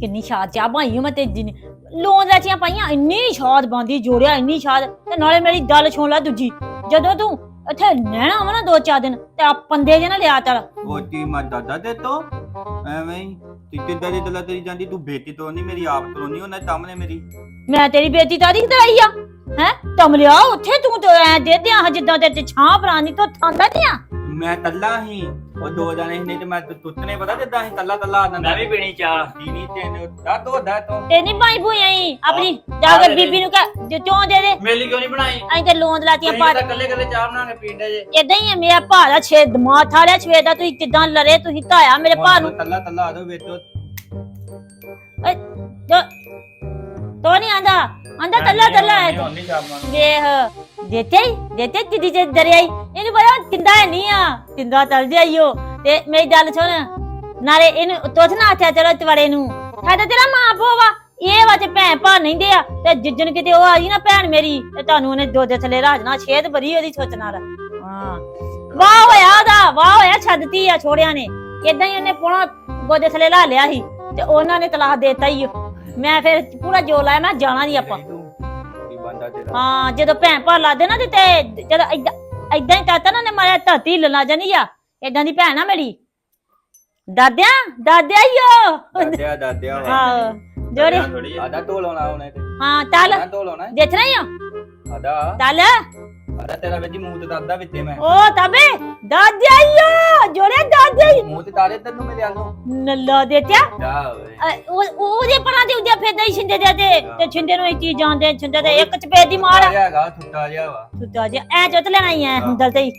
ਕਿੰਨੀ ਸ਼ਾਦ ਚਾਹ ਪਾਈ ਮੈਂ ਤੇ ਜਿੰਨੀ ਲੋਨ ਲੈਚੀਆਂ ਪਾਈਆਂ ਇੰਨੀ ਸ਼ਾਦ ਬੰਦੀ ਜੋੜਿਆ ਇੰਨੀ ਸ਼ਾਦ ਤੇ ਨਾਲੇ ਮੇਰੀ ਗੱਲ ਸੁਣ ਲੈ ਦੂਜੀ ਜਦੋਂ ਤੂੰ ਇੱਥੇ ਰਹਿਣਾ ਵਾ ਨਾ ਦੋ ਚਾਰ ਦਿਨ ਤੇ ਆ ਪੰਦੇ ਜੇ ਨਾ ਲਿਆ ਤੜ ਵੋਟੀ ਮੈਂ ਦਾਦਾ ਦੇ ਤੋ ਐਵੇਂ ਹੀ ਤੇ ਕਿੱਦਾਂ ਦੀ ਦਲਾ ਤੇਰੀ ਜਾਂਦੀ ਤੂੰ ਬੇਟੀ ਤੋਂ ਨਹੀਂ ਮੇਰੀ ਆਪ ਤੋਂ ਨਹੀਂ ਉਹਨਾਂ ਸਾਹਮਣੇ ਮੇਰੀ। ਮੈਂ ਤੇਰੀ ਬੇਟੀ ਤਾਰੀਖ ਤੇ ਆਈ ਆ ਹੈ? ਤਮਲਿਆ ਉੱਥੇ ਤੂੰ ਤੇ ਐ ਦੇ ਦਿਆਂ ਜਿੱਦਾਂ ਤੇ ਛਾਂ ਪ੍ਰਾਨੀ ਤੋਂ ਥਾਂਦਾ ਦਿਆਂ। ਮੈਂ ਕੱਲਾ ਹੀ ਉਹ ਦੋ ਜਣੇ ਸੀ ਨਹੀਂ ਤੇ ਮੈਂ ਤੁੱਤਨੇ ਪਤਾ ਜਿੱਦਾਂ ਅਸੀਂ ਕੱਲਾ ਕੱਲਾ ਆਦਮ ਮੈਂ ਵੀ ਪੀਣੀ ਚਾਹ। ਨਹੀਂ ਤੈਨੂੰ ਦਾ ਦੋ ਦਾ ਤੋਂ। ਤੇ ਨਹੀਂ ਪਾਈ ਭੂਈ ਆਈ ਆਪਣੀ ਜਾ ਕੇ ਬੀਬੀ ਨੂੰ ਕਹ ਜੇ ਚੋਂ ਦੇ ਦੇ। ਮੇਲੀ ਕਿਉਂ ਨਹੀਂ ਬਣਾਈ? ਅਸੀਂ ਤੇ ਲੋਨ ਲਾਤੀਆਂ ਪਾ ਤਾਂ ਕੱਲੇ ਕੱਲੇ ਚਾਹ ਬਣਾ ਕੇ ਪੀਂਦੇ ਜੇ। ਇਦਾਂ ਹੀ ਹੈ ਮੇਰਾ ਭਾ ਦਾ ਛੇ ਦਿਮਾਗ ਥਾਲਿਆ ਛੇ ਦਾ ਤੁਸੀਂ ਕਿਦਾਂ ਲੜੇ ਤੁਸੀਂ ਧਾਇਆ ਮੇਰੇ ਭਾ ਨੂੰ ਕੱਲਾ ਕੱਲਾ ਆ ਦੋ ਵਿੱਚ। ਤੋ ਨਹੀਂ ਆਂਦਾ? ਆਂਦਾ ਕੱਲਾ ਕੱਲਾ ਹੈ। ਚਾਹ ਬਣਾ ਵੇਖ ਦੇਤੇ ਦੇਤੇ ਜਿੱਦੀ ਜੇ ਦਰਿਆਈ। ਇਹਨੂੰ ਤਿੰਦਾ ਹੈ ਨਹੀਂ ਆ। ਤਿੰਦਾ ਤਲ ਜਾਈਓ। ਤੇ ਮੇਰੀ ਗੱਲ ਸੁਣ। ਨਾਲੇ ਇਹਨੂੰ ਤੋਥ ਨਾ ਆਖਿਆ ਚਲੋ ਤਵੜੇ ਨੂੰ। ਸਾਡਾ ਤੇਰਾ ਮਾਂ ਪੋਵਾ ਇਹ ਵਾ ਤੇ ਭੈਣ ਭਾ ਨਹੀਂ ਦੇ ਆ। ਤੇ ਜਿੱਜਣ ਕਿਤੇ ਉਹ ਆਈ ਨਾ ਭੈਣ ਮੇਰੀ ਤੇ ਤੁਹਾਨੂੰ ਉਹਨੇ ਦੋ ਦੇ ਥੱਲੇ ਰਾਜਣਾ ਛੇਦ ਬਰੀ ਉਹਦੀ ਸੋਚ ਨਾਲ। ਹਾਂ। ਵਾਹ ਹੋਇਆ ਉਹਦਾ। ਵਾਹ ਹੋਇਆ ਛੱਡਤੀ ਆ ਛੋੜਿਆਂ ਨੇ। ਇਦਾਂ ਹੀ ਉਹਨੇ ਪੋਣਾ ਗੋਦੇ ਥੱਲੇ ਲਾ ਲਿਆ ਸੀ। ਤੇ ਉਹਨਾਂ ਨੇ ਤਲਾਕ ਦੇਤਾ ਹੀ ਮੈਂ ਫਿਰ ਪੂਰਾ ਜੋ ਲਾਇਆ ਮੈਂ ਜਾਣਾ ਨਹੀਂ ਆਪਾਂ। ਕੀ ਬੰਦਾ ਤੇਰਾ ਹਾਂ ਜਦੋਂ ਭੈਣ ਭਾ ਲਾਦੇ ਨਾ ਤੇ ਤੇ ਜਦੋਂ ਏਦਾਂ ਏਦਾਂ ਹੀ ਤਾਤਾ ਨਾ ਨੇ ਮਾਰਿਆ ਧਰਤੀ ਲੱਲਾ ਜਾਨੀ ਆ। ਏਦਾਂ ਦੀ ਭੈਣ ਆ ਮੇਰੀ। ਦਾਦਿਆਂ ਦਾਦਿਆ ਈਓ ਦਾਦਿਆ ਦਾਦਿਆ ਵਾ ਹਾਂ ਜੋਰੇ ਥੋੜੀ ਆਦਾ ਢੋਲ ਆਉਣਾ ਉਹਨੇ ਤੇ। ਹਾਂ ਤਲ ਆਹ ਢੋਲ ਆਉਣਾ ਦੇਖ ਰਹੀ ਹੋ ਆਦਾ ਤਲ ਆਦਾ ਤੇਰਾ ਵਿੱਚ ਮੂੰਹ ਤੇ ਦਾਦਾ ਵਿੱਚੇ ਮੈਂ। ਓ ਤਬੇ ਦਾਦਿਆ ਈਓ ਜੋਰੇ ਦਾਦਿਆ ਈ ਮੂੰਹ ਤੇ ਤਾਰੇ ਤੈਨੂੰ ਮੇਰੇ ਆਲੋ ਨੱਲਾ ਦੇਤਿਆ। ਜਾ ਓਏ। ਅ, ਉਹ ਉਹਦੇ ਪਰਾਂ ਦੇ ਉੱਤੇ ਫੇਦਾ ਹੀ ਛਿੰਦੇ ਦੇ ਤੇ ਤੇ ਛਿੰਦੇ ਨੂੰ ਚੀਜ਼ ਜਾਣਦੇ ਛਿੰਦੇ ਤੇ ਇੱਕ ਚਪੇੜ ਦੀ ਮਾਰ। ਆ ਹੈਗਾ ਛੁੱਟਾ ਜਿਹਾ ਵਾ। ਸੁੱਤਾ ਜੇ ਐ ਚੁੱਤ ਲੈਣਾ ਹੀ ਐ ਹੁੰਦਲ ਤੇ ਹੀ।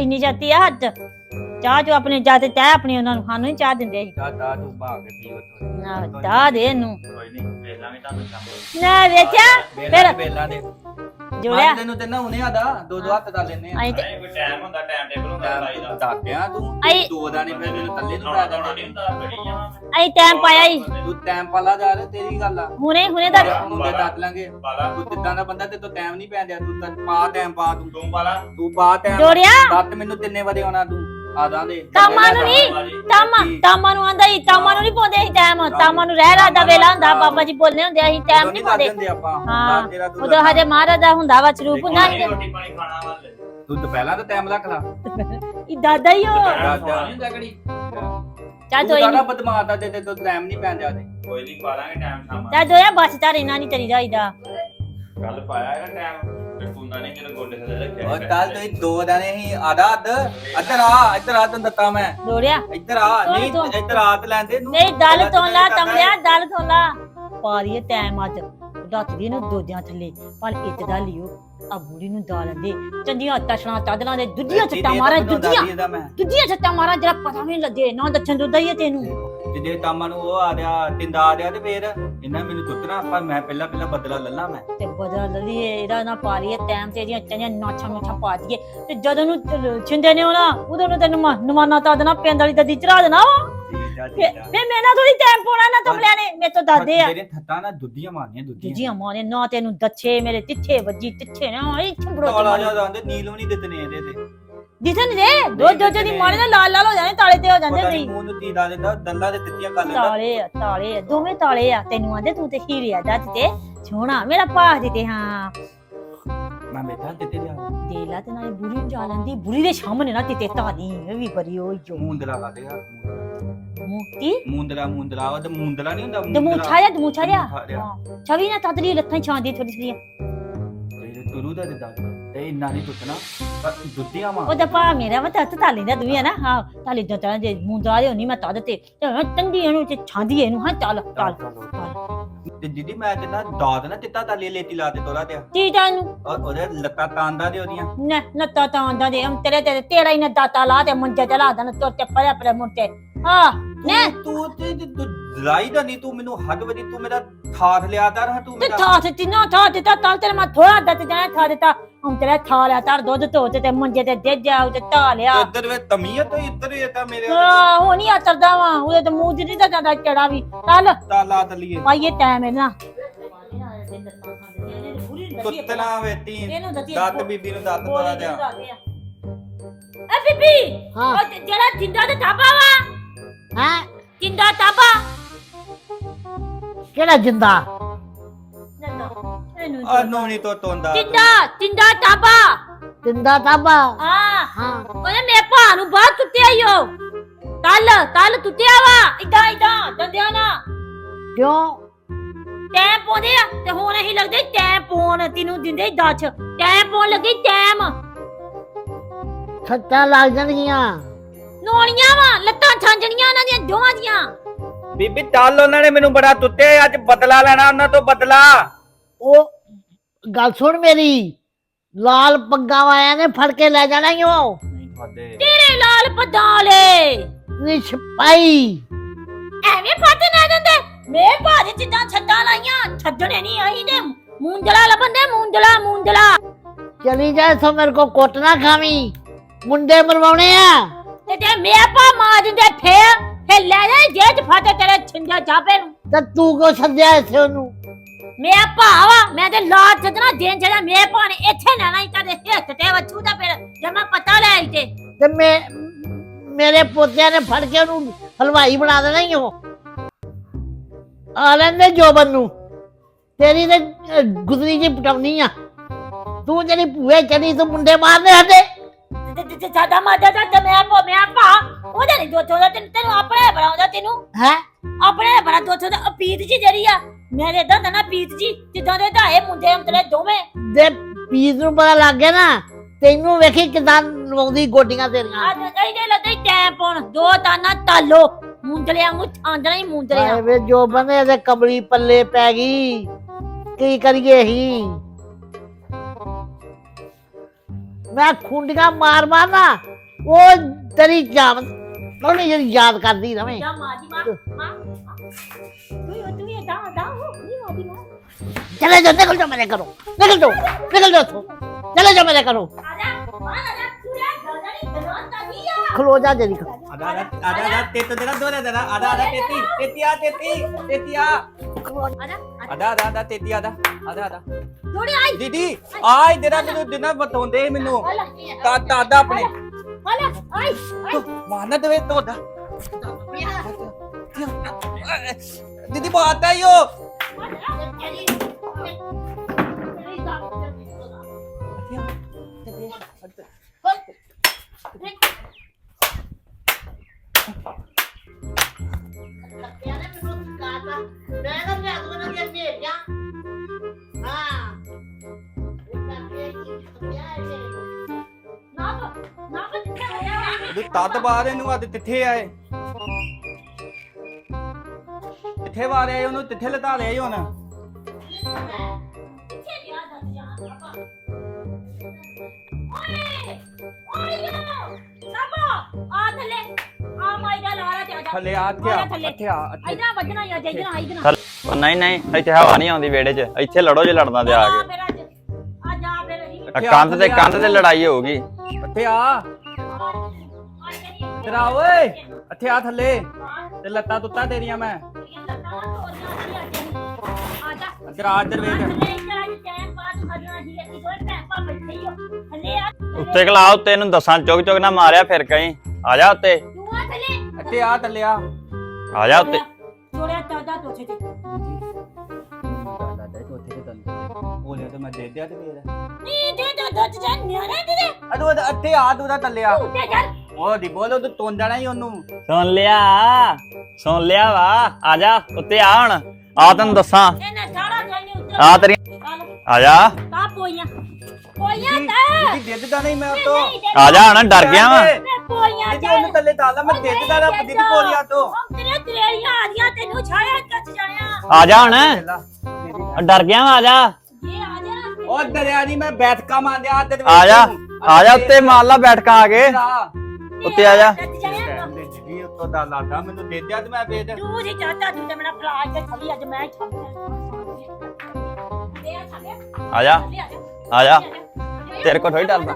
ਇੰਨੀ ਜਾਤੀ ਆ ਹੱਦ ਚਾਹ ਜੋ ਆਪਣੇ ਜਾਤੇ ਚਾਹ ਆਪਣੀ ਉਹਨਾਂ ਨੂੰ ਸਾਨੂੰ ਹੀ ਚਾਹ ਦਿੰਦੇ ਸੀ ਦਾਦਾ ਤੂੰ ਭਾਗ ਪੀ ਉੱਥੋਂ। ਨਾ ਦਾ ਦੇ ਇਹਨੂੰ। ਕੋਈ ਨਹੀਂ ਵੇਖ ਲਾਂਗੇ ਤੁਹਾਨੂੰ ਸ਼ਾਮ ਨਾ। ਵੇਚਿਆ ਬੇਲਾ ਫਿਰ ਬੇਲਾ ਦੇ। ਜੋੜਿਆ ਮੈਂ ਤੈਨੂੰ ਤੇ ਨਾ ਹੁਣੇ ਆਦਾ ਦੋ ਦੋ ਹੱਥ ਦਾ ਲੈਨੇ ਆ। ਅਸੀਂ ਤੇ ਨਹੀਂ ਕੋਈ ਟਾਈਮ ਹੁੰਦਾ ਟਾਈਮ ਟੇਬਲ ਹੁੰਦਾ ਲਾਈ ਦਾ। ਦਾਦਿਆਂ ਤੂੰ ਆਈ- ਦੋ ਦਾਣੇ ਫਿਰ ਮੈਨੂੰ ਥੱਲੇ ਨੂੰ ਪਾ ਦੇਣਾ ਨਹੀਂ ਹੁੰਦਾ ਬੜੀ ਜਾਵਾਂ ਅਸੀਂ ਟਾਈਮ ਪਾਇਆ ਹੀ। ਤੂੰ ਟਾਈਮ ਪਾਲਾ ਜਾ ਰਿਹਾ ਤੇਰੀ ਗੱਲ ਆ। ਹੁਣੇ ਹੁਣੇ ਦਾ ਮੁੰਡੇ ਦੱਸ ਲਾਂਗੇ। ਪਾਲਾ ਤੂੰ ਕਿੱਦਾਂ ਦਾ ਬੰਦਾ ਤੇ ਤੂੰ ਟਾਈਮ ਨਹੀਂ ਪੈਂਦਿਆ। ਤੂੰ ਤਾਂ ਪਾ ਟਾਈਮ ਪਾ ਤੂੰ ਤੂੰ ਪਾਲਾ ਤੂੰ ਪਾ ਟਾਈਮ ਜੋੜਿਆ ਦੱਤ ਮੈਨੂੰ ਤਿੰਨੇ ਵਜੇ ਆਉਣਾ ਤੂੰ। ਆਦਾ ਦੇ ਤਾਮਾ ਨੂੰ ਨਹੀਂ ਤਾਮਾ ਤਾਮਾ ਨੂੰ ਆਂਦਾ ਹੀ ਤਾਮਾ ਨੂੰ ਨਹੀਂ ਪਾਉਂਦੇ ਅਸੀਂ ਟਾਈਮ ਤਾਮਾ ਨੂੰ ਰਹਿ ਰਾਦਾ ਵੇਲਾ ਹੁੰਦਾ ਬਾਬਾ ਜੀ ਬੋਲਨੇ ਹੁੰਦੇ ਅਸੀਂ ਟਾਈਮ ਨਹੀਂ ਪਾਉਂਦੇ। ਹਾਂ। ਉਦੋਂ ਹਜੇ ਮਹਾਰਾਜ ਦਾ ਹੁੰਦਾ ਵਾ ਸਰੂਪ ਹੁੰਦਾ ਨਹੀਂ ਰੋਟੀ ਪਾਣੀ ਖਾਣਾ ਵਾਲੇ ਤੂੰ। ਤਾਂ ਪਹਿਲਾਂ ਤਾਂ ਟਾਈਮ ਰੱਖ ਲਾ। ਇਹ ਦਾਦਾ ਹੀ ਹੋ ਦਾਦਾ ਨਹੀਂ ਕਿਹੜੀ ਚਾ ਤੂੰ ਤੋਈ ਸਾਡਾ ਬਦਮਾਸ਼ ਦਾ ਤੇ ਤੇ ਤੂੰ ਟਾਈਮ ਨਹੀਂ ਪੈਂਦਿਆ ਤੇ। ਕੋਈ ਨਹੀਂ ਪਾ ਲਾਂਗੇ ਟਾਈਮ ਸ਼ਾਮ ਚਾ ਦੋਇਆ ਬਸ ਤਾਂ ਰਹਿਣਾ ਨਹੀਂ ਤੇਰੀ ਜਾਈਦਾ। ਕੱਲ ਪਾਇਆ ਹੈਗਾ ਟਾਈਮ ਤੇ ਨੇ ਜਿਹੜਾ ਗੋਡੇ ਥੱਲੇ ਰੱਖਿਆ ਉਹ ਕੱਲ ਤੁਸੀਂ ਦੋ ਦਿਨੇ ਹੀ ਆਦਾ ਅੱਧ ਇੱਧਰ ਆ ਇੱਧਰ ਆ ਤੈਨੂੰ ਦਿੱਤਾ ਮੈਂ। ਦੋੜਿਆ ਇੱਧਰ ਆ ਨਹੀਂ। ਇੱਧਰ ਆ ਤੇ ਲੈਂਦੇ ਤੂੰ ਨਹੀਂ ਦਲ ਗਲਤ ਤੋਂ ਲਾ ਕਰਦਾ ਤਮਲਿਆ ਦਲ ਤੋਂ ਲਾ ਪਾਰੀਏ ਟਾਈਮ ਅੱਜ। ਦੱਤ ਦੀ ਨੂੰ ਦੋਦਿਆਂ ਥੱਲੇ। ਪਰ ਇੱਕ ਦਾ ਲਿਓ ਆ ਬੁੜੀ ਨੂੰ ਦਾਲ ਦੇ। ਚੰਡੀਆਂ ਤਸ਼ਣਾ ਤਦਲਾਂ ਦੇ। ਦੁੱਧੀਆਂ ਛੱਟਾਂ ਮਾਰਾਂ ਦੁੱਧੀਆਂ। ਦੁੱਧੀਆਂ ਛੱਟਾਂ ਮਾਰਾਂ ਜਰਾ ਪਤਾ ਵੀ ਨੀ ਲੱਗੇ। ਨਾ ਦੱਛਣ ਦੁੱਧਾ ਹੀ ਆ ਤੈਨੂੰ ਜਿਹਦੇ ਤਾਮਾ ਨੂੰ ਉਹ ਆ ਰਿਹਾ ਤਿੰਦਾ ਆ ਰਿਹਾ ਤੇ ਫੇਰ ਇਹਨਾਂ ਮੈਨੂੰ ਤੁੱਤਣਾ ਪਰ ਮੈਂ ਪਹਿਲਾਂ ਪਹਿਲਾਂ ਬਦਲਾ ਲੱਲਾ ਮੈਂ। ਤੇ ਬਦਲ ਲਈਏ ਇਹਦਾ ਨਾ ਪਾਰੀਏ ਟਾਈਮ ਤੇ ਇਹਦੀਆਂ ਚੰਗੀਆਂ ਨਾਛਾਂ ਨੂੰ ਪਾ ਦਈਏ। ਤੇ ਜਦੋਂ ਨੂੰ ਤੇ ਛਿੰਦੇ ਨੇ ਹੋਣਾ ਉਦੋਂ ਨੂੰ ਤੈਨੂੰ ਨਵਾਨਾ ਤਾਂ ਦੇਣਾ ਪਿੰਡ ਵਾਲੀ ਦੱਦੀ ਚੜਾ ਦੇਣਾ ਵਾ। ਫੇ ਮੈਂ ਨਾ ਥੋੜੀ ਟਾਈਮ ਪਾਉਣਾ ਨਾ ਤੁਮਲਿਆਂ ਨੇ ਮੇਰੇ ਤੋਂ ਦਾਦੇ ਆ। ਮੇਰੇ ਥੱਟਾਂ ਨਾਲ ਦੁੱਧੀਆਂ ਮਾਰਨੀਆਂ ਦੁੱਧੀਆਂ। ਦੂਜੀਆਂ ਮਾਂ ਨੇ ਨਾ ਤੈਨੂੰ ਦੱਛੇ ਮੇਰੇ ਤਿੱਥੇ ਵੱਜੀ ਤਿੱਥੇ ਨਾ ਇਹ ਛੰਬੜੋ ਕਾਲਾ ਜਿਹਾ ਆਂਦੇ ਨੀਲ ਨਹੀਂ ਦਿੱਤਨੇ ਇਹਦੇ ਤੇ। ਦਿਸਣ ਦੇ ਦੋ ਦੋ ਦੀ ਮਾਰੇ ਨਾ ਲਾਲ ਲਾਲ ਹੋ ਜਾਣੇ ਤਾਲੇ ਤੇ ਹੋ ਜਾਂਦੇ ਪਤਾ ਨਹੀਂ ਨਹੀਂ ਮੂੰਹ ਨੂੰ ਕੀ ਲਾ ਦਿੰਦਾ ਦੰਦਾਂ ਦੇ ਤਿੱਤੀਆਂ ਕਰ ਲੈਂਦਾ ਤਾਲੇ ਆ ਤਾਲੇ ਆ ਦੋਵੇਂ ਤਾਲੇ ਆ। ਤੈਨੂੰ ਆਂਦੇ ਤੂੰ ਤੇ ਹੀਰੇ ਆ ਦੱਤ ਤੇ ਸੋਹਣਾ ਮੇਰਾ ਭਾਜ ਤੇ ਹਾਂ। ਮੈਂ ਬੈਠਾ ਤਿੱਤੇ ਜਾ। ਦੇ ਲਾ ਤੇ ਨਾਲੇ ਬੁਰੀ ਨੂੰ ਜਾ ਲੈਂਦੀ ਬੁਰੀ ਦੇ ਸਾਹਮਣੇ ਨਾ ਤਿੱਤੇ ਇਹ ਵੀ ਬਰੀ ਹੋਈ ਜੋ। ਮੂੰਦਲਾ ਲਾ ਦੇਗਾ ਮੂਤੀ? ਮੂੰਦਲਾ ਮੂੰਦਲਾ ਉਹ ਤੇ ਮੂੰਦਲਾ ਨਹੀਂ ਹੁੰਦਾ ਦਮੂਛਾ ਜਾਂ ਦਮੂਛਾ ਜਿਹਾ ਜਿਹਾ। ਹਾਂ ਛਵੀ ਨਾ ਤਤਲੀ ਲੱਥਾਂ ਛਾਂਦੀ ਥੋੜੀ ਤੇ ਤੁਰੂ ਦਾ ਦਿੱਤਾ। ਤੇ ਇੰਨਾ ਨਹੀਂ ਟੁੱਟਣਾ ਪਰ ਦੁੱਧੀਆਂ ਮਾਰ ਉਹਦਾ ਭਾ ਮੇਰਾ ਵਾ ਤਤ ਤਾਲੀ ਦਾ ਤੂੰ ਹੈ ਨਾ ਹਾਂ ਤਾਲੀ ਦਾ ਤਾਂ ਜੇ ਮੁੰਡਾ ਦੇ ਨਹੀਂ ਮੈਂ ਤਦ ਤੇ ਤੰਦੀ ਇਹਨੂੰ ਤੇ ਛਾਂਦੀ ਇਹਨੂੰ ਹਾਂ ਚੱਲ ਚੱਲ ਤੇ ਦੀਦੀ ਮੈਂ ਨਾ ਦਾਦ ਨਾ ਤਿੱਤਾ ਤਾਲੀ ਲੇਤੀ ਲਾ ਦੇ ਤੋਲਾ ਤੇ। ਤੀ ਨੂੰ ਔਰ ਉਹਦੇ ਲੱਤਾਂ ਤਾਂਦਾ ਦੇ ਉਹਦੀਆਂ। ਨਾ ਨੱਤਾ ਤਾਂ ਆਂਦਾ ਦੇ ਹਮ ਤੇਰੇ ਤੇ ਤੇਰਾ ਹੀ ਨਾ ਦਾਤਾ ਲਾ ਤੇ ਮੰਜੇ ਤੇ ਲਾ ਦੇਣਾ ਤੁਰ ਤੇ ਪਰੇ ਪਰੇ ਮੁੰਡੇ। ਹਾਂ ਨੇ। ਤੂੰ ਤੇ ਲੜਾਈ ਦਾ ਨਹੀਂ ਤੂੰ ਮੈਨੂੰ ਹੱਦ ਵਜੀ ਤੂੰ ਮੇਰਾ ਥਾਥ ਲਿਆਦਾ ਰਹਾ ਤੂੰ ਤੇ ਮੇਰਾ ਥਾ ਤੇ ਤਿੰਨਾ ਥਾ ਦਿੱਤਾ ਤਾਂ ਤੇਰੇ ਮੈਂ ਥੋੜਾ ਦੱਤ ਜਾਣਾ ਥਾ ਦਿੱਤਾ। ਹਮ ਤੇਰਾ ਥਾ ਲਿਆ ਤਾਰ ਦੁੱਧ ਧੋ ਤੇ ਤੇ ਮੰਜੇ ਤੇ ਦੇ ਜਾ ਤੇ ਤਾ ਲਿਆ। ਇੱਧਰ ਵੇ ਤਮੀਅਤ ਤੇ ਇੱਧਰ ਹੀ ਤਾਂ ਮੇਰੇ ਹਾਂ ਹੋ ਨਹੀਂ ਆਤਰਦਾ ਵਾ ਉਹਦੇ ਤੇ ਮੂੰਹ ਜਿਹੜੀ ਤਾਂ ਜਾਂਦਾ ਕਿਹੜਾ ਵੀ। ਚੱਲ ਤਾਲਾ ਤਲੀਏ ਪਾਈਏ ਟਾਈਮ ਹੈ ਨਾ ਕੁੱਤਨਾ ਵੇਤੀ ਇਹਨੂੰ ਦੱਤੀ ਦੱਤ ਬੀਬੀ ਨੂੰ ਦੱਤ ਪਾ ਦਿਆ ਆ। ਬੀਬੀ ਹਾਂ। ਉਹ ਤੇ ਜਿਹੜਾ ਜਿੰਦਾ ਤੇ ਥਾਪਾ ਵਾ ਕਿਹੜਾ ਜਿੰਦਾ। ਇਹਨੂੰ ਆ ਨੋਣੀ ਤੋਂ ਤੋਂਦਾ ਕਿੰਦਾ ਕਿੰਦਾ ਤਾਬਾ। ਤਿੰਦਾ ਤਾਬਾ। ਹਾਂ। ਹਾਂ। ਉਹਨੇ ਮੇਰੇ ਭਾ ਨੂੰ ਬਾਹਰ ਤੁੱਤਿਆ ਈ ਓ ਕੱਲ ਕੱਲ ਤੁੱਤਿਆ ਵਾ। ਇਦਾਂ ਇਦਾਂ ਦੰਦਿਆਂ ਨਾ ਕਿਉਂ? ਟੈਮ ਪਾਉਂਦੇ ਆ ਤੇ ਹੁਣ ਅਸੀਂ ਲੱਗਦੇ ਟੈਮ ਪਾਉਣ ਤੈਨੂੰ ਦਿੰਦੇ ਦੱਛ ਟੈਮ ਪਾਉਣ ਲੱਗੀ ਟੈਮ। ਸੱਟਾਂ ਲੱਗ ਜਾਣਗੀਆਂ। ਨੋਣੀਆਂ ਵਾ ਲੱਤਾਂ ਛਾਂਜਣੀਆਂ ਉਹਨਾਂ ਦੀਆਂ ਦੋਵਾਂ ਦੀਆਂ। ਬੀਬੀ ਚੱਲ ਉਹਨਾਂ ਨੇ ਮੈਨੂੰ ਬੜਾ ਤੁੱਤੇ ਅੱਜ ਬਦਲਾ ਲੈਣਾ ਉਹਨਾਂ ਤੋਂ ਬਦਲਾ। ਉਹ ਗੱਲ ਸੁਣ ਮੇਰੀ ਲਾਲ ਪੱਗਾਂ ਵਾਲਿਆਂ ਨੇ ਫੜ ਕੇ ਲੈ ਜਾਣਾ ਈ ਉਹ। ਤੇਰੇ ਲਾਲ ਪਦਾਲੇ ਨੀ ਛਪਾਈ ਐਵੇਂ ਫੱਟ ਨਾ ਦਿੰਦੇ ਮੇਰੇ ਭਾ ਦੇ ਜਿੱਦਾਂ ਛੱਡਾਂ ਲਾਈਆਂ ਛੱਡਣੇ ਨਹੀਂ ਆਈ ਤੇ ਮੂੰਜਲਾ ਲੱਭੰਦੇ ਮੂੰਜਲਾ ਮੂੰਜਲਾ। ਚਲੀ ਜਾ ਇਥੋਂ ਮੇਰੇ ਕੋ ਕੁੱਟ ਨਾ ਖਾਵੀਂ। ਮੁੰਡੇ ਮਰਵਾਉਣੇ ਆ। ਤੇ ਤੇ ਮੇਰੇ ਭਾ ਮਾਰ ਦਿੰਦੇ ਫੇਰ? ਫੇਰ ਲੈ ਜਾ ਜੇਜ ਫਾਟੇ ਤੇਰੇ ਛਿੰਜਾ ਜਾਪੇ ਨੂੰ। ਤੇ ਤੂੰ ਕੋ ਸੱਦਿਆ ਇੱਥੇ ਉਹਨੂੰ? ਮੇਰਾ ਭਾ ਵਾ ਮੈਂ ਤੇ ਲਾਜ ਛੱਡਣਾ ਦੇਣ ਜਿਹੜਾ ਮੇਰੇ ਭਾ ਨੇ ਇੱਥੇ ਲੈਣਾ ਹੀ ਤੇਰੇ ਹਿੱਟ ਤੇ ਵੱਛੂ ਦਾ ਫਿਰ ਜੇ ਮੈਂ ਪਤਾ ਲੈ ਆਈ ਤੇ। ਤੇ ਮੈਂ ਮੇਰੇ ਪੋਤਿਆਂ ਨੇ ਫੜ ਕੇ ਉਹਨੂੰ ਹਲਵਾਈ ਬਣਾ ਦੇਣਾ ਈ ਉਹ। ਆ ਲੈਂਦੇ ਜੋਬਨ ਨੂੰ। ਤੇਰੀ ਤੇ ਅਹ, ਗੁਦਰੀ ਜੀ ਪਟਾਉਣੀ ਆ। ਤੂੰ ਜਿਹੜੀ ਭੂਏ ਚੜੀ ਤੂੰ ਮੁੰਡੇ ਮਾਰਨੇ ਤੇ ਸਾਡਾ ਮਾਦਾ ਦਾ ਤੇ ਮੇਰਾ ਭਾ ਮੇਰਾ ਭਾ। ਉਹਦਾ ਨਹੀਂ ਦੋ ਚੋਦਾ ਤੈਨੂੰ ਤੈਨੂੰ ਆਪਣੇ ਬਣਾਉਂਦਾ ਤੈਨੂੰ। ਹੈ? ਆਪਣੇ ਬੜਾ ਦੋ। ਚੋਦਾ ਅਪੀਤ ਜੀ ਜਿਹੜੀ ਆ ਮੇਰੇ ਦੰਦ ਨਾ ਪੀਤ ਜੀ ਜਿੱਦਾਂ ਦੇ ਢਾਏ ਮੁੰਡੇ ਅੰਤਰੇ ਦੋਵੇਂ। ਦੇ ਪੀਸ ਨੂੰ ਪਤਾ ਲੱਗ ਗਿਆ ਨਾ ਤੈਨੂੰ ਵੇਖੀ ਕਿਦਾਂ ਲਵਾਉਂਦੀ ਗੋਡੀਆਂ ਤੇਰੀਆਂ। ਅੱਜ ਇਹਦੇ ਲੱਗੇ ਟੈਮ ਪਾਉਣ। ਦੋ ਤਾਨਾ ਤਾਲੋ। ਮੁੰਦਲਿਆਂ ਨੂੰ ਆਂਦਣਾ ਹੀ ਮੁੰਦਲਿਆਂ ਹਾਏ ਵੇ ਜੋ ਬਨੇ ਤੇ ਕਬਲੀ ਪੱਲੇ ਪੈ ਗਈ ਕੀ ਕਰੀਏ ਹੀ ਮੈਂ ਖੁੰਡੀਆਂ ਮਾਰ ਮਾਰ ਨਾ ਉਹ ਤੇਰੀ ਜਾਨ ਉਹਨੇ ਜਿਹੜੀ ਯਾਦ ਕਰਦੀ ਰਵੇਂ। ਜਾ ਮਾਂ ਮਾਂ ਮਾਂ। ਤੂੰ ਤੂੰ ਇਹ ਦਾ ਦਾ ਹੋ ਨਹੀਂ ਮਾਂ ਦੀ ਮਾਂ। ਚਲੇ ਜਾ ਨਿਕਲ ਜਾ ਮੇਰੇ ਘਰੋਂ। ਨਿਕਲ ਜਾ ਨਿਕਲ ਜਾ ਇੱਥੋਂ। ਚਲੇ ਜਾ ਮੇਰੇ ਘਰੋਂ। ਆ ਜਾ ਮਾਂ ਆ ਜਾ। ਤੂੰ ਇਹ ਗਲਦਾ ਨਹੀਂ ਖਲੋ। ਜਾ ਜਰੀ ਆਦਾ ਆਦਾ ਆਦਾ ਤੇਤ ਤੇਰਾ ਦੋਰਾ ਤੇਰਾ। ਆਦਾ ਆਦਾ ਤੇਤੀ ਤੇਤੀ ਆ ਤੇਤੀ ਤੇਤੀ ਆ। ਆ ਜਾ। ਆਦਾ ਆਦਾ ਆਦਾ ਤੇਤੀ ਆਦਾ ਆਦਾ ਆਦਾ ਥੋੜੀ ਆਈ। ਦੀਦੀ ਆਈ ਤੇਰਾ ਮੈਨੂੰ ਦਿਨਾਂ ਬਤਾਉਂਦੇ ਮੈਨੂੰ। ਹਲਾ। ਤਾ ਦਾਦਾ ਆਪਣੇ। ਹਲਾ ਆਈ ਆਈ। ਮਾਨਾ ਦੇਵੇ ਤੋਦਾ ਦੀਦੀ ਬਾਤ ਆਇਓ ਤੂੰ ਤਦ ਬਾਹਰ ਇਹਨੂੰ ਅੱਜ ਕਿੱਥੇ ਆਏ। ਕਿੱਥੇ ਵਾਰੇ ਉਹਨੂੰ ਕਿੱਥੇ ਲਤਾ ਲਿਆ ਈ ਹੁਣ ਥੱਲੇ ਆ ਇੱਥੇ ਆ ਇੱਥੇ ਆ ਇੱਥੇ। ਇਧਰ ਵੱਜਣਾ ਹੀ ਆ ਇਧਰ ਇਧਰ ਉਹ ਨਹੀਂ ਨਹੀਂ ਇੱਥੇ ਹਵਾ ਨਹੀਂ ਆਉਂਦੀ ਵਿਹੜੇ 'ਚ। ਇੱਥੇ ਲੜੋ ਜੇ ਲੜਨਾ ਤੇ ਆ ਕੇ। ਆ ਜਾ ਫਿਰ ਅਸੀਂ। ਆ ਕੰਧ ਤੇ ਕੰਧ ਤੇ ਲੜਾਈ ਹੋਊਗੀ। ਇੱਥੇ ਆ। ਤੇਰਾ ਓਏ। ਇੱਥੇ ਆ ਥੱਲੇ। ਤੇ ਲੱਤਾਂ ਤੁੱਤਾਂ ਤੇਰੀਆਂ ਮੈਂ। ਇੱਧਰ ਆ ਇੱਧਰ ਵੇਖ ਉੱਤੇ ਕਲਾ ਉੱਤੇ ਇਹਨੂੰ ਦੱਸਾਂ ਚੁੱਕ ਚੁੱਕ ਨਾ ਮਾਰਿਆ ਫਿਰ ਕਹੀਂ। ਆ ਜਾ ਉੱਤੇ। ਇੱਥੇ ਆ ਥੱਲੇ। ਆ ਆ ਜਾ ਉੱਤੇ। ਜੋੜਿਆ ਦਾਦਾ ਤੋਛੇ ਤੇ ਦਾਦਾ ਤੋਂ। ਉੱਥੇ ਤੇ ਬੋਲੇ ਤੇ ਮੈਂ ਦੇ ਦਿਆ ਤੇ ਫੇਰ ਨੀ ਦੇ ਦੇ ਦੱਜ ਜਾ ਨਿਆਣੇ ਦੇ ਦੇ ਅਦੋ ਇੱਥੇ ਆ ਤੂੰ ਦਾ ਥੱਲੇ ਆ ਉੱਤੇ ਚੱਲ। ਉਹ ਦੀ ਬੋਲੋ ਤੂੰ ਤੋਂ ਜਾਣਾ ਹੀ ਉਹਨੂੰ। ਸੁਣ ਲਿਆ ਸੁਣ ਲਿਆ ਵਾ। ਆ ਜਾ ਉੱਤੇ ਆ ਹੁਣ। ਆ ਤੈਨੂੰ ਦੱਸਾਂ। ਇਹਨੇ ਸਾਰਾ ਜਾਈ ਉੱਤੇ ਆ ਤੇਰੀ ਆ ਜਾ। ਤਾ ਪੋਈਆਂ। ਪੋਈਆਂ ਤਾਂ। ਦੀਦੀ ਦਿੱਦਦਾ ਨਹੀਂ ਮੈਂ ਉਤੋਂ। ਆ ਜਾ ਹੁਣ ਡਰ ਗਿਆ ਵਾ। ਮੈਂ ਪੋਈਆਂ ਦੀਦੀ ਉਹਨੂੰ ਥੱਲੇ ਤਾਲਾ ਮੈਂ ਦਿੱਦਦਾ ਨਾ ਦੀਦੀ ਬੋਲਿਆ ਤੋਂ। ਤੇਰੇ ਤੇਰੀਆਂ ਆ ਗਈਆਂ ਤੈਨੂੰ ਛਾਇਆ ਕੱਚ ਜਾਣਿਆ। ਆ ਜਾ ਹੁਣ। ਡਰ ਗਿਆ ਵਾ ਆ ਜਾ। ਜੇ ਆ ਜਾ। ਉਹ ਦਰਿਆ ਨਹੀਂ ਮੈਂ ਬੈਠਕਾ ਮਾਰਿਆ ਤੇ ਆ ਜਾ ਆ ਜਾ ਉੱਤੇ ਮਾਰ ਲਾ ਬੈਠ ਕਾ। ਆ ਕੇ ਉੱਤੇ ਆ ਜਾ। ਕੱਚ ਜਾਣਿਆ। ਜੀ ਉੱਤੋਂ ਦਾ ਲਾਦਾ ਮੈਨੂੰ ਦੇ ਦਿਆ ਤੇ ਮੈਂ ਵੇਚ ਤੂੰ ਜੀ ਚਾਹਤਾ ਤੂੰ ਤੇ ਮੇਰਾ ਫਲਾਜ ਤੇ ਥਲੀ ਅੱਜ ਮੈਂ ਛੱਡ ਦੇ ਆ ਛੱਡ ਆ ਜਾ। ਥੱਲੇ ਆ ਜਾ। ਆ ਜਾ। ਤੇਰੇ ਕੋਲ ਥੋੜੀ ਡਰਦਾ।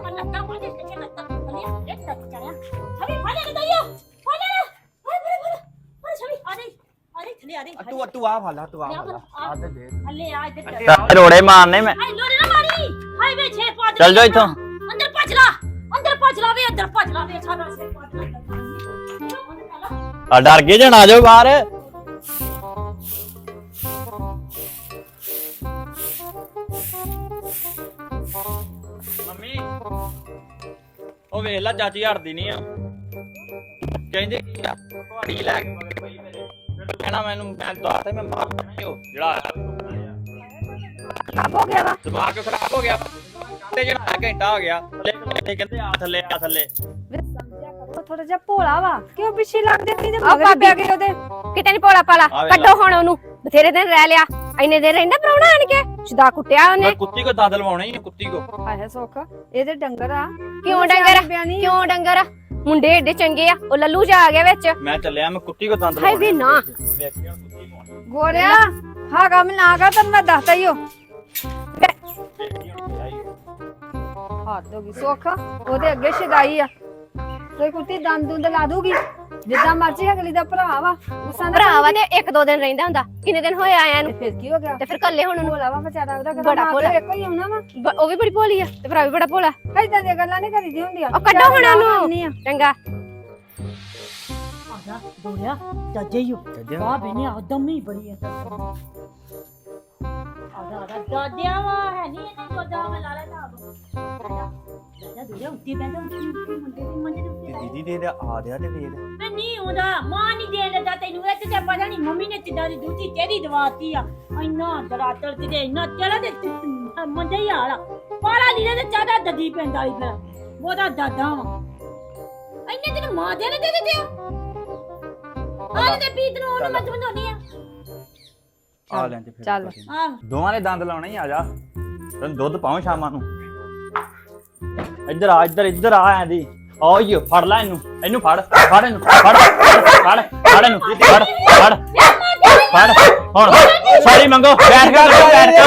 ਤੂੰ ਤੂੰ ਆ ਫਾਲਾ ਤੂੰ ਆ ਫਾਲਾ ਆ ਤੇ ਦੇ। ਥੱਲੇ ਆ ਇੱਧਰ ਚੱਲ। ਤਾਂ ਰੋੜੇ ਮਾਰਨੇ ਮੈਂ। ਹਾਏ ਲੋਰੇ ਨਾ ਮਾਰੀ। ਹਾਏ ਵੇ ਛੇ ਪਾ ਚੱਲ ਜਾ ਇੱਥੋਂ। ਅੰਦਰ ਭੱਜ ਲਾ ਅੰਦਰ ਭੱਜ ਲਾ ਵੇ ਅੰਦਰ ਭੱਜ ਲਾ ਵੇ। ਸਾਡਾ ਸਿਰ ਪਾ ਦੇ ਆ ਡਰ ਗਏ ਜਣ ਆ ਜਾਓ ਬਾਹਰ। ਉਹ ਵੇਖ ਲੈ ਚਾਚੀ ਹਟਦੀ ਨਹੀਂ ਆ। ਕਹਿੰਦੇ ਕੀ ਆ? ਕੁਹਾੜੀ ਲੈ ਕੇ ਮਗਰ ਪਈ ਮੇਰੇ। ਮੈਨੂੰ ਕਹਿਣਾ ਮੈਨੂੰ ਮੈਂ ਦੱਸਦਾ ਮੈਂ ਮਾਰ ਦੇਣਾ ਈ ਉਹ ਜਿਹੜਾ ਆਇਆ ਖਰਾਬ ਹੋ ਗਿਆ ਵਾ। ਦਿਮਾਗ ਖਰਾਬ ਹੋ ਗਿਆ। ਤੇ ਜਿਹੜਾ ਘੰਟਾ ਹੋ ਗਿਆ। ਥੱਲੇ ਕਹਿੰਦੇ ਆ ਥੱਲੇ ਆ ਥੱਲੇ। ਉਹ ਥੋੜਾ ਜਿਹਾ ਭੋਲਾ ਵਾ। ਕਿਉਂ ਪਿੱਛੇ ਲੱਗਦੇ ਨਹੀਂ ਤੇ ਮਗਰ ਪੈ ਗਏ ਉਹਦੇ? ਕਿਤੇ ਨਹੀਂ ਪੋਲਾ ਪਾਲਾ ਆ ਵੇਖ ਕੱਢੋ ਹੁਣ ਉਹਨੂੰ। ਬਥੇਰੇ ਦਿਨ ਰਹਿ ਲਿਆ। ਇੰਨੇ ਦਿਨ ਰਹਿੰਦਾ ਪ੍ਰਾਹੁਣਾ ਆਣ ਕੇ? ਸ਼ੁਦਾ ਕੁੱਟਿਆ ਮੈਂ ਉਹਨੇ ਕੁੱਤੀ ਕੋ ਦਾਦਲ ਲਵਾਉਣਾ ਹੀ ਕੁੱਤੀ ਕੋ। ਆਇਆ ਸੁੱਖ ਇਹਦੇ ਡੰਗਰ ਆ। ਕਿਉਂ ਡੰਗਰ? ਕਿਉਂ ਡੰਗਰ? ਆ? ਮੁੰਡੇ ਏਡੇ ਚੰਗੇ ਆ ਉਹ ਲੱਲੂ ਜਾ ਆ ਗਿਆ ਵਿੱਚ। ਮੈਂ ਚੱਲਿਆ ਮੈਂ ਕੁੱਤੀ ਕੋ ਦੰਦ ਹਾਏ ਵੇ ਨਾ ਵੇਖਿਆ ਕੁੱਤੀ ਨੂੰ ਗੋਰਿਆ ਹਾਂ ਕੰਮ ਨਾ ਕਰ ਤੈਨੂੰ ਮੈਂ ਦੱਸਦਾ ਹੀ ਹੋ ਹੱਦ ਹੋ ਗਈ। ਸੁੱਖ ਉਹਦੇ ਅੱਗੇ ਸ਼ਦਾਈ ਆ। ਕੋਈ ਕੁੱਤੀ ਦੰਦ ਦੁੰਦ ਲਾ ਦੂਗੀ? ਜਿੱਦਾਂ ਮਰਜ਼ੀ ਅਗਲੀ ਦਾ ਭਰਾ ਵਾ ਗੁੱਸਾ ਨਾ ਭਰਾ ਵਾ ਤੇ ਇੱਕ ਦੋ ਦਿਨ ਰਹਿੰਦਾ ਹੁੰਦਾ ਕਿੰਨੇ ਦਿਨ ਹੋਏ ਆਇਆ ਨੂੰ? ਫਿਰ ਕੀ ਹੋ ਗਿਆ? ਤੇ ਫਿਰ ਕੱਲੇ ਹੁਣ ਉਹਨੂੰ ਭੋਲਾ ਵਾ ਵਿਚਾਰਾ ਉਹਦਾ ਬੜਾ ਬੜਾ ਭੋਲਾ। ਇੱਕੋ ਹੀ ਆਉਣਾ ਵਾ। ਬ- ਉਹ ਵੀ ਬੜੀ ਭੋਲੀ ਆ ਤੇ ਭਰਾ ਵੀ ਬੜਾ ਭੋਲਾ। ਏਦਾਂ ਦੀਆਂ ਗੱਲਾਂ ਨਹੀਂ ਕਰੀਦੀ ਹੁੰਦੀਆਂ। ਉਹ ਕੱਢੋ ਹੁਣ ਉਹਨੂੰ। ਆ। ਚੰਗਾ। ਆਜਾ ਦੋੜਿਆ ਜੱਜਈਓ ਵਾਹ ਬੇਨੇ ਆਦਮੀ ਬੜੀ ਹੈ ਆਜਾ ਆਜਾ ਦਾਦਿਆ ਵਾ ਹੈ ਨਹੀਂ ਇਹਨੇ ਦੋਦਾ ਮੈਂ ਲਾ ਲੈਣਾ ਦਾਦਾ ਉੱਤੇ ਉੱਤੇ ਉੱਤੇ ਦੇ ਮੰਜੇ ਦੇ ਉੱਤੇ ਬੈਠ। ਦੀਦੀ ਦੇ ਆ ਰਿਹਾ ਤੇ ਵੇਖ ਮੈਂ ਨਹੀਂ ਉਹਦਾ ਮਾਂ ਨਹੀਂ ਦੇਣ ਲੱਗਾ ਤੈਨੂੰ ਇਹ ਤੇ ਪਤਾ ਨਹੀਂ ਮੰਮੀ ਨੇ ਕਿੱਦਾਂ ਦੀ ਦੂਜੀ ਤੇਰੀ ਦਵਾਤੀ ਆ। ਇੰਨਾ ਦਰਾਤਲ ਤੇ ਇੰਨਾ ਚੜਾ ਤੇ ਮੰਜੇ ਹੀ ਹਾਲ ਆ। ਪਾਲਾ ਲੀਲੇ ਤੇ ਚਾਦਾ ਦੱਦੀ ਪੈਂਦਾ ਹੀ ਫਿਰ ਉਹਦਾ ਦਾਦਾ ਵਾ। ਇੰਨੇ ਦਿਨ ਮਾਂ ਦੇ ਨੇ ਦੇ ਦਿੱਤੇ ਆ ਆਹ ਤੇ ਪੀਤ ਨੂੰ ਉਹਨੂੰ ਮੈਂ ਬਣਾਉਣੀ ਆ। ਆ ਲੈਂਦੇ ਫਿਰ ਚੱਲ। ਆਹ। ਦੋਵਾਂ ਦੇ ਦੰਦ ਲਾਉਣੇ ਹੀ ਆ ਜਾ। ਤੈਨੂੰ ਦੁੱਧ ਪਾਉਂ ਸ਼ਾਮਾਂ ਨੂੰ। ਇੱਧਰ ਆ ਇੱਧਰ ਇੱਧਰ ਆ ਐਂਦੀ ਓਏ ਫੜ ਲੈ ਇਹਨੂੰ। ਇਹਨੂੰ ਫੜ ਫੜ ਇਹਨੂੰ ਫੜ ਫੜ ਫੜ ਇਹਨੂੰ ਫੜ ਫੜ ਫੜ। ਹੁਣ ਸੌਰੀ ਮੰਗੋ ਬੈਠ ਕੇ ਕੱਢੋ ਬੈਠ ਕੇ।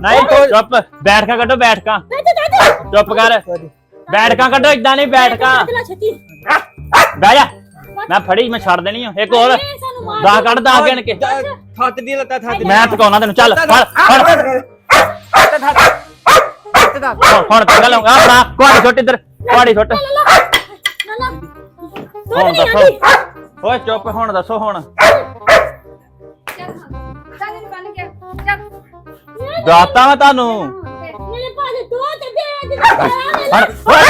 ਨਹੀਂ ਚੁੱਪ ਬੈਠ ਕੇ ਕੱਢੋ ਬੈਠ ਕੇ। ਚੁੱਪ ਕਰ। ਬੈਠ ਕੇ ਕੱਢੋ ਇਦਾਂ ਨਹੀਂ ਬੈਠ ਕੇ। ਬਹਿ ਜਾ। ਮੈਂ ਫੜੀ ਮੈਂ ਛੱਡ ਦੇਣੀ ਆ। ਇੱਕ ਹੋਰ। ਦਾ ਕੱਢ ਦਾ ਗਿਣ ਕੇ। ਥੱਤ ਦੀ ਲੱਤਾ ਥੱਤ ਮੈਂ ਤਕਾਉਣਾ ਤੈਨੂੰ। ਚੱਲ ਫੜ ਫੜ। ਹੁਣ ਹੁਣ ਤੱਕ ਲਾਉਂਗਾ। ਆਪਣਾ ਕੁਆੜੀ ਛੁੱਟ ਇੱਧਰ। ਛੁੱਟ ਨਲਾ ਹੁਣ ਦੱਸੋ। ਓਏ ਚੁੱਪ ਹੁਣ ਦੱਸੋ ਹੁਣ। ਚੱਲ ਚੱਲ ਦਾਤਾ ਮੈਂ ਤੁਹਾਨੂੰ। ਮੇਰੇ ਪਾਸ ਦੋ ਤੇ ਦੇ ਓਏ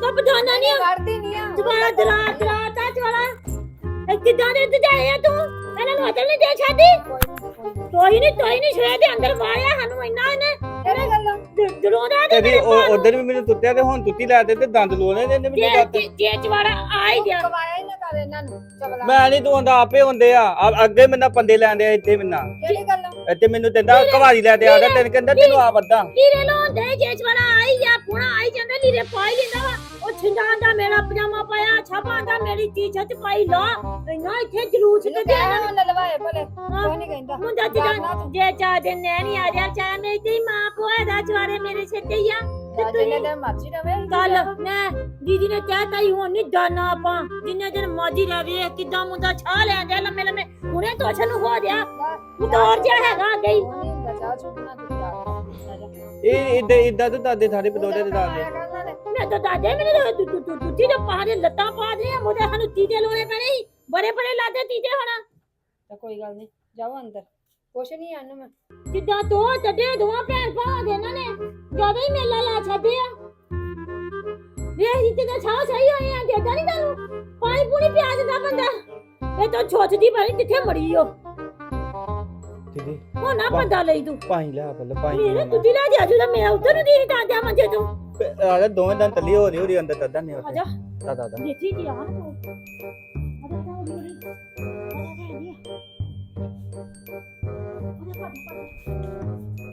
ਸਭ ਦਾਨਾ ਨਹੀਂ ਕਰਦੀ ਨਹੀਂ ਆ। ਦੁਬਾਰਾ ਦਰਾ ਦਰਾ ਤਾ ਇਹ ਕਿਦਾਂ ਦੇ ਦਜਾਏ ਆ ਤੂੰ। ਇਹਨਾਂ ਨੂੰ ਅਦਲ ਨਹੀਂ ਦੇ ਛੱਡੀ। ਕੋਈ ਨਹੀਂ ਕੋਈ ਨਹੀਂ ਸ਼ਰੇ ਦੇ ਅੰਦਰ ਵਾਲਿਆ ਸਾਨੂੰ ਇੰਨਾ ਇਹਨੇ। ਕਿਹੜੇ ਗੱਲਾਂ? ਦਰੋਦਾ ਦੇ ਤੇਰੀ ਉਧਰ ਵੀ ਮੈਨੂੰ ਤੁੱਤਿਆ ਤੇ ਹੁਣ ਤੁੱਤੀ ਲੈ ਦੇ ਤੇ ਦੰਦ ਲੋਨੇ ਦੇ ਨੇ ਮੈਨੂੰ ਦੱਸ ਜੇ ਜੇ ਚਵਾੜਾ ਆ ਹੀ ਗਿਆ। ਕਵਾਇਆ ਹੀ ਨਾ ਕਰ ਇਹਨਾਂ ਨੂੰ ਚਗਲਾ ਮੈਂ ਨਹੀਂ ਤੂੰ ਆਂਦਾ ਆਪੇ ਹੁੰਦੇ ਆ। ਆ- ਅੱਗੇ ਮੈਨਾਂ ਪੰਦੇ ਲੈਂਦੇ ਆ ਇੱਥੇ ਮੈਨਾਂ ਕਿਹੜੀ ਗੱਲਾਂ? ਇੱਥੇ ਮੈਨੂੰ ਕਹਿੰਦਾ ਘਵਾਰੀ ਲੈ ਦੇ ਆਦਾ ਤੈਨੂੰ ਕਹਿੰਦਾ ਤੈਨੂੰ ਆ ਵੱਧਾ। ਲੀਰੇ ਲਾਉਂਦੇ ਜੇ ਚਵਾੜਾ ਆ ਹੀ ਗਿਆ ਪੁਣਾ ਆ ਹੀ ਜਾਂਦਾ ਲੀਰੇ ਪਾ ਹੀ ਲੈਂਦਾ ਵਾ। ਉਹ ਛਿੰਦਾਂ ਦਾ ਮੇਰਾ ਪਜਾਮਾ ਪਾਇਆ ਛਾਪਾਂ ਦਾ ਮੇਰੀ ਟੀ-ਸ਼ਰਟ ਪਾਈ ਲਾ ਇੰਨਾ ਇੱਥੇ ਜਲੂਸ ਇਹਨੂੰ ਕੱਢਿਆ ਕਹਿ ਹੁਣ ਲਵਾਏ ਭਲੇ ਕੋਈ ਨਹੀਂ ਕਹਿੰਦਾ ਮੁੰਡਾ ਜਿੱਦਾਂ ਜੇ ਚਾਹ ਦਿਨ ਨੇ ਨਹੀਂ ਆ ਰਿਹਾ ਚਾਹ ਮੇਰੀ ਤੇ ਮਾਂ ਪੋਏ ਦਾ ਜਵਾਰੇ ਮੇਰੇ ਸਿਰ ਤੇ ਹੀ ਆ ਤੇ ਜਿੰਨੇ ਤੁਸੀਂ ਦਿਨ ਮਰਜ਼ੀ ਰਵੇ ਕੱਲ ਮੈਂ ਦੀਦੀ ਨੇ ਕਹਿਤਾ ਹੀ ਹੁਣ ਨਹੀਂ ਦਾਨਾ ਆਪਾਂ ਜਿੰਨੇ ਦਿਨ ਮੌਜੀ ਰਵੇ ਕਿਦਾਂ ਮੁੰਡਾ ਛਾ ਲੈਂਦੇ ਲੰਮੇ ਲੰਮੇ ਹੁਣੇ ਤੋਛ ਨੂੰ ਹੋ ਗਿਆ ਉਤਾਰ ਜਿਹਾ ਹੈਗਾ ਗਈ ਨਹੀਂ ਬਚਾ ਚੁੱਕਣਾ ਦਿੱਤਾ ਇਹ ਇਦਾਂ ਇਦਾਂ ਤਾਂ ਦਾਦੇ ਸਾਡੇ ਪਦੋੜੇ ਦੇ ਦਾਦੇ ਮੈਂ ਤਾਂ ਦਾਦੇ ਮੇਰੇ ਤੂੰ ਤੂੰ ਤੂੰ ਤੂੰ ਦੇ ਪਾ ਦੇ ਲੱਤਾਂ ਪਾ ਦੇ ਮੁੰਡੇ ਸਾਨੂੰ ਤੀਜੇ ਲੋਣੇ ਪੈਣੇ ਸੀ। ਬੜੇ ਬੜੇ ਲਾਦੇ ਤੀਜੇ ਹੁਣ। ਤਾਂ ਕੋਈ ਗੱਲ ਨਹੀਂ ਜਾਓ ਅੰਦਰ। ਕੁਛ ਨਹੀਂ ਆਨੂੰ ਮੈਂ। ਜਿੱਦਾਂ ਦੋ ਚੱਡੇ ਦੋਵਾਂ ਭੈਣ ਭਾਵਾਂ ਦੇ ਇਹਨਾਂ ਨੇ ਜ਼ਿਆਦਾ ਹੀ ਮੇਲਾ ਲਾ ਛੱਡਿਆ। ਵੇਖ ਜਿੱਤੇ ਦਾ ਛਾਹ ਸਹੀ ਹੋਏ ਆ ਦੇਦਾ ਨਹੀਂ ਤੁਹਾਨੂੰ? ਪਾਣੀ ਪੂਣੀ ਪਿਆ ਦਿੰਦਾ ਬੰਦਾ। ਇਹ ਤਾਂ ਛੋਚਦੀ ਬਣੀ ਕਿੱਥੇ ਮੜੀ ਓ ਦੀਦੀ ਹੁਣ ਨਾ ਬੰਦਾ ਲਈ ਤੂੰ। ਪਾਣੀ ਲੈ ਬੱਲ ਮੇਰੇ ਤੁੱਤੀ ਲਾ ਦੇ ਅਜੂ ਦਾ ਮੇਰਾ ਉੱਧਰ ਨੂੰ ਦੀ ਤਾਂ ਦਿਆ ਮੰਜੇ ਤੂੰ। ਆ ਦੋਵੇਂ ਦੰਦ ਤੱਲੀ ਹੋ ਰਹੀ ਹੋ ਰਹੀ। ਅੰਦਰ ਤੱਦਾ ਨਹੀਂ ਆਜਾ ਦਾ ਦਾ ਦਾ ਦੇਖੀ ਜੀ ਆ ਤੂੰ ਅਰੇ ਤਾਂ ਨਹੀਂ ਅਰੇ ਪਾ ਪਾ